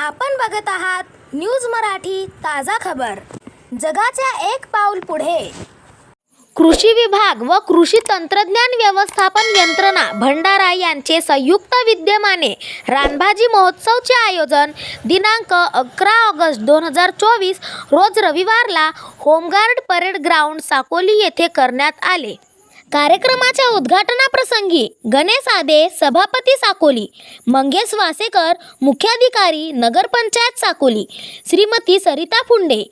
आपण बघत आहात न्यूज मराठी ताजा खबर. जगाच्या एक पाऊल पुढे. कृषी विभाग व कृषी तंत्रज्ञान व्यवस्थापन यंत्रणा भंडारा यांचे संयुक्त विद्यमाने रानभाजी महोत्सवचे आयोजन दिनांक अकरा ऑगस्ट दोन हजार चोवीस रोज रविवारला home guard parade ground Sakoli येथे करण्यात आले. कार्यक्रमाच्या उद्घाटनाप्रसंगी गणेश आदे सभापती साकोली मंगेश वासेकर मुख्याधिकारी नगरपंचायत साकोली श्रीमती सरिता फुंडे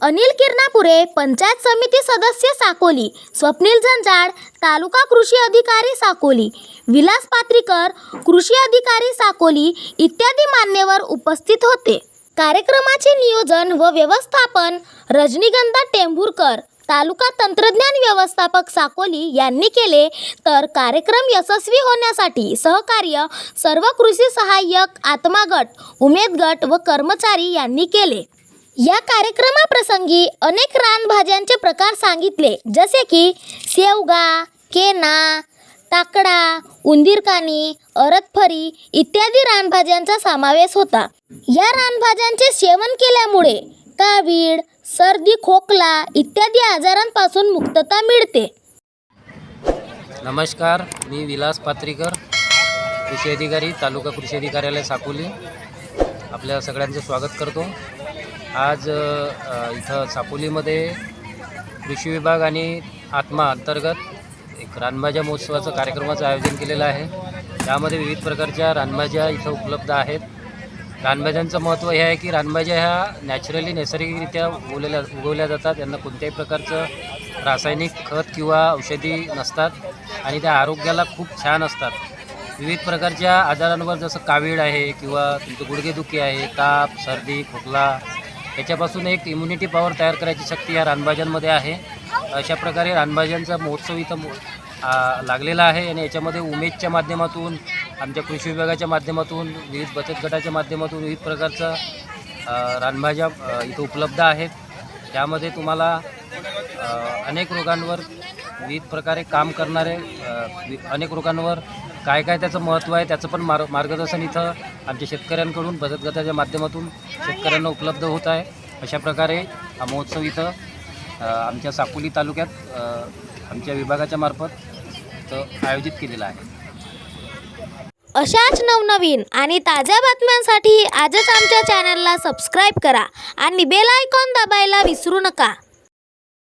अनिल किरणापुरे पंचायत समिती सदस्य साकोली स्वप्नील झंझाड तालुका कृषी अधिकारी साकोली विलास पात्रीकर कृषी अधिकारी साकोली इत्यादी मान्यवर उपस्थित होते. कार्यक्रमाचे नियोजन व व्यवस्थापन रजनीगंधा टेंभुरकर तालुका तंत्रज्ञान व्यवस्थापक साकोली यांनी केले तर कार्यक्रम यशस्वी होण्यासाठी सहकार्य सर्व कृषी सहाय्यक आत्मा गट उमेद गट व कर्मचारी यांनी केले. या कार्यक्रमाप्रसंगी अनेक रानभाज्यांचे प्रकार सांगितले जसे की शेवगा केना टाकडा उंदीरकानी अरतफरी इत्यादी रानभाज्यांचा समावेश होता. या रानभाज्यांचे सेवन केल्यामुळे कावीळ सर्दी खोकला इत्यादी आजारांपासून मुक्तता मिळते. नमस्कार मी विलास पात्रीकर कृषी अधिकारी तालुका कृषी अधिकार्यालय साकोली. आपल्या सगळ्यांचं स्वागत करतो. आज इथं साकोलीमध्ये कृषी विभाग आणि आत्मा अंतर्गत एक रानभाज्या महोत्सवाचं कार्यक्रमाचं आयोजन केलेलं आहे. त्यामध्ये विविध प्रकारच्या रानभाज्या इथं उपलब्ध आहेत. रानभाज्यांचं महत्त्व हे आहे की रानभाज्या ह्या नॅचरली नैसर्गिकरित्या उगवलेल्या उगवल्या जातात. यांना कोणत्याही प्रकारचं रासायनिक खत किंवा औषधी नसतात आणि त्या आरोग्याला खूप छान असतात. विविध प्रकारच्या आजारांवर जसं कावीळ आहे किंवा तुमचं गुडघेदुखी आहे ताप सर्दी खोकला याच्यापासून एक इम्युनिटी पॉवर तयार करायची शक्ती या रानभाज्यांमध्ये आहे. अशा प्रकारे रानभाज्यांचा महोत्सव इथं लागलेला आहे आणि याच्यामध्ये उमेदच्या माध्यमातून आमच्या कृषी विभागाच्या माध्यमातून विविध बचत गटाच्या माध्यमातून विविध प्रकारचं रानभाज्या इथं उपलब्ध आहेत. त्यामध्ये तुम्हाला अनेक रोगांवर विविध प्रकारे काम करणारे वि- अनेक रोगांवर काय काय त्याचं महत्त्व आहे त्याचं पण मार्ग मार्गदर्शन इथं आमच्या शेतकऱ्यांकडून बचत गटाच्या माध्यमातून शेतकऱ्यांना उपलब्ध होत आहे. अशा प्रकारे हा महोत्सव इथं आमच्या साकोली तालुक्यात आमच्या विभागाच्या मार्फत इथं आयोजित केलेला आहे. अशाच नवनवीन आणि ताज्या बातम्यांसाठी आजच आमच्या चॅनलला सबस्क्राईब करा आणि बेल आयकॉन दाबायला विसरू नका.